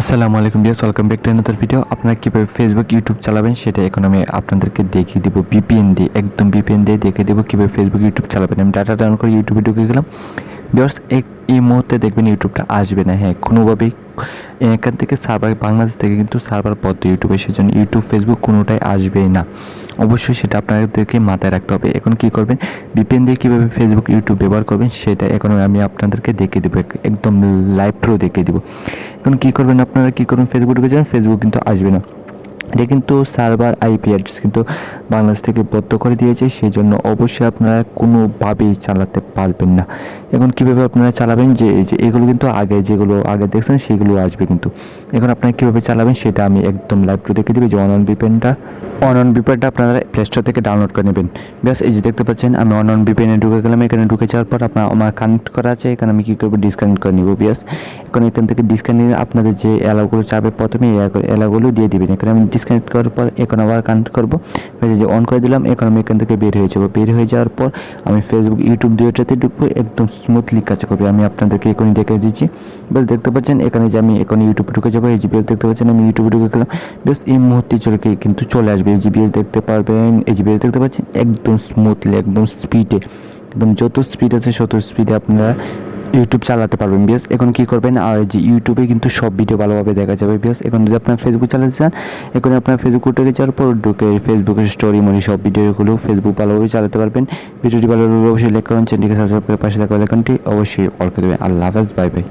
আসসালামু আলাইকুম dears welcome back to নতুন ভিডিও আপনারা কীভাবে ফেসবুক ইউটিউব চালাবেন সেটা এখন আমি আপনাদেরকে দেখিয়ে দেবো বিপিএন দিয়ে, একদম বিপিএন দিয়ে দেখিয়ে দেবো কীভাবে ফেসবুক ইউটিউব চালাবেন। আমি ডাটা ডাউন করে ইউটিউবে ঢুকে গেলাম। ডিয়ার্স এই মুহূর্তে দেখবেন ইউটিউবটা আসবে না। হ্যাঁ কোনোভাবেই। এখান থেকে সার্ভার বাংলাদেশ থেকে কিন্তু সার্ভার বদ্ধ ইউটিউবে সেজন্য ইউটিউব ফেসবুক কোনোটাই আসবেই না। অবশ্যই সেটা আপনাদেরকে মাথায় রাখতে হবে। এখন কি করবেন? বিপিএন দিয়ে কীভাবে ফেসবুক ইউটিউব ব্যবহার করবেন সেটা এখন আমি আপনাদেরকে দেখিয়ে দেবো। এক- একদম লাইভ প্রো দেখিয়ে দেবো। এখন কী করবেন আপনারা? কী করবেন? ফেসবুক যাবেন ফেসবুক কিন্তু আসবে না। এটা কিন্তু সার্ভার আইপি অ্যাড্রেস কিন্তু বাংলাদেশ থেকে বদ্ধ করে দিয়েছে সেই জন্য অবশ্যই আপনারা কোনোভাবেই চালাতে পারবেন না। এখন কীভাবে আপনারা চালাবেন যে যে এগুলো কিন্তু আগে যেগুলো, আগে দেখছেন সেগুলো আসবে কিন্তু। এখন আপনারা কীভাবে চালাবেন সেটা আমি একদম লাইভ টু দেখে দেবো। যে অনন বিপেনটা অনন বিপেনটা আপনারা প্লে স্টোর থেকে ডাউনলোড করে নেবেন। ব্যাস এই যে দেখতে পাচ্ছেন, আমি অনন বিপেনে ঢুকে গেলাম। এখানে ঢুকে যাওয়ার পর আপনার আমার কানেক্ট করা আছে। এখানে আমি কী করব? ডিসকানেক্ট করে নিব। ব্যাস এখন এখান থেকে ডিসকানেক্ট আপনাদের যে এলাকাগুলো চাবে, প্রথমে এলাকাগুলো দিয়ে দিবেন। এখানে আমি ডিসকানেক্ট করার পর এখন আবার কানেক্ট করব। যে অন করে দিলাম, এখন আমি এখান থেকে বের হয়ে যাব। বের হয়ে যাওয়ার পর আমি ফেসবুক ইউটিউব দুইটাতে ঢুকবো, একদম স্মুথলি কাজ করবে। আমি আপনাদেরকে এখনই দেখে দিচ্ছি। বেশ, দেখতে পাচ্ছেন, এখানে যে আমি এখন ইউটিউবে ঢুকে যাব। এই জিপিএস দেখতে পাচ্ছেন, আমি ইউটিউবে ঢুকে গেলাম। বেশ, এই মুহূর্তে চলে কিন্তু চলে আসবে। এই জিপিএস দেখতে পারবেন, এই জিপিএস দেখতে পাচ্ছেন, একদম স্মুথলি একদম স্পিডে একদম যত স্পিড আছে, তত স্পিডে আপনারা ইউটিউব চালাতে পারবেন, বিয়াস। এখন কি করবেন? আর যে ইউটিউবে কিন্তু সব ভিডিও ভালোভাবে দেখা যাবে, বিয়াস। এখন যদি আপনার ফেসবুক চালাতে চান, এখন আপনার ফেসবুক ঢুকে যাওয়ার পর ঢুকে ফেসবুকের স্টোরি মানে সব ভিডিওগুলো ফেসবুক ভালোভাবে চালাতে পারবেন। ভিডিওটি ভালো লাগলে অবশ্যই লাইক করুন চ্যানেলটিকে সাবস্ক্রাইব করে পাশে থাকা লেখনটি অবশ্যই অল করে দেবেন। আল্লাহ হাফেজ বাই বাই